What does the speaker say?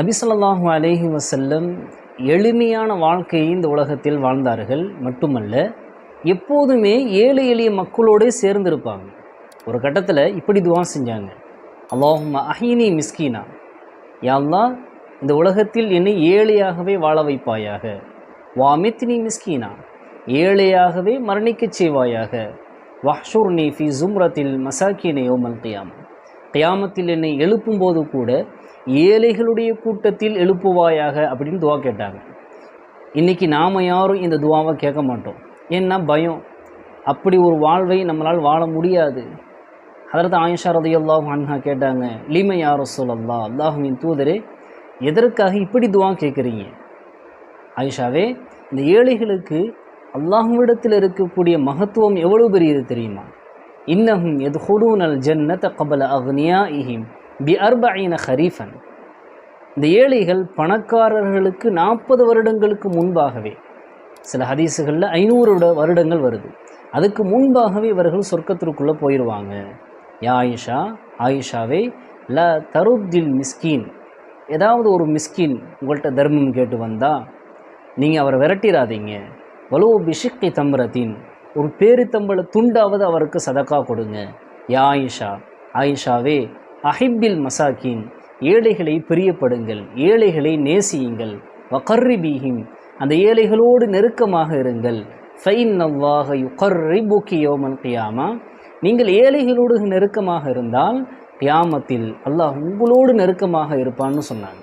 நபிசல்லாஹு அலேஹி வசல்லம் எளிமையான வாழ்க்கையை இந்த உலகத்தில் வாழ்ந்தார்கள். மட்டுமல்ல எப்போதுமே ஏழை எளிய மக்களோடே சேர்ந்திருப்பாங்க. ஒரு கட்டத்தில் இப்படி துவா செஞ்சாங்க. அல்லாஹும் அஹினி மிஸ்கீனா. யாழ்லா இந்த உலகத்தில் என்னை ஏழையாகவே வாழ வைப்பாயாக. வாமித்னி மிஸ்கீனா. ஏழையாகவே மரணிக்கச் செய்வாயாக. வஹ்ஷூர்னி ஃபி ஜும்ரத்தில் மசாக்கினே ஓமல் கியாமா. கியாமத்தில் என்னை எழுப்பும்போது கூட ஏழைகளுடைய கூட்டத்தில் எழுப்புவாயாக அப்படின்னு துவா கேட்டாங்க. இன்றைக்கி நாம் யாரும் இந்த துவாவை கேட்க மாட்டோம். ஏன்னா பயம். அப்படி ஒரு வாழ்வை நம்மளால் வாழ முடியாது. அதற்கு ஆயிஷா ரதையல்லாஹ் அன்ஹா கேட்டாங்க லீமை யாரோ சொல்லல்லா அல்லாஹுவின் தூதரே எதற்காக இப்படி துவா கேட்குறீங்க? ஆயிஷாவே இந்த ஏழைகளுக்கு அல்லாஹுவிடத்தில் இருக்கக்கூடிய மகத்துவம் எவ்வளோ பெரியது தெரியுமா? இன்னஹும் எது ஹுடூனல் ஜன்னத கபல அக்னியா இஹிம் பி அர்பைன ஹரீஃபன். இந்த ஏழைகள் பணக்காரர்களுக்கு நாற்பது வருடங்களுக்கு முன்பாகவே சில ஹதீஸுகளில் ஐநூறு வருடங்கள் வருது. அதுக்கு முன்பாகவே இவர்கள் சொர்க்கத்திற்குள்ளே போயிடுவாங்க யா ஆயிஷா ஆயிஷாவே ல தருத்தில் மிஸ்கீன். ஏதாவது ஒரு மிஸ்கின் உங்கள்கிட்ட தர்மம் கேட்டு வந்தால் நீங்கள் அவரை விரட்டிடாதீங்க வலோ பிஷிக்கை தம்பரத்தின் ஒரு பேரித்தம்பளை துண்டாவது அவருக்கு சதக்கா கொடுங்க. யா ஆயிஷா ஆயிஷாவே அஹிப்பில் மசாக்கின் ஏழைகளை பிரியப்படுங்கள் ஏழைகளை நேசியுங்கள். வகர்ரிபீஹிம் அந்த ஏழைகளோடு நெருக்கமாக இருங்கள். ஃபைன் அவ்வாக யுகர்ரிபுக்கி யோமல் கியாமா. நீங்கள் ஏழைகளோடு நெருக்கமாக இருந்தால் கியாமத்தில் அல்லாஹ் உங்களோடு நெருக்கமாக இருப்பான்னு சொன்னாங்க.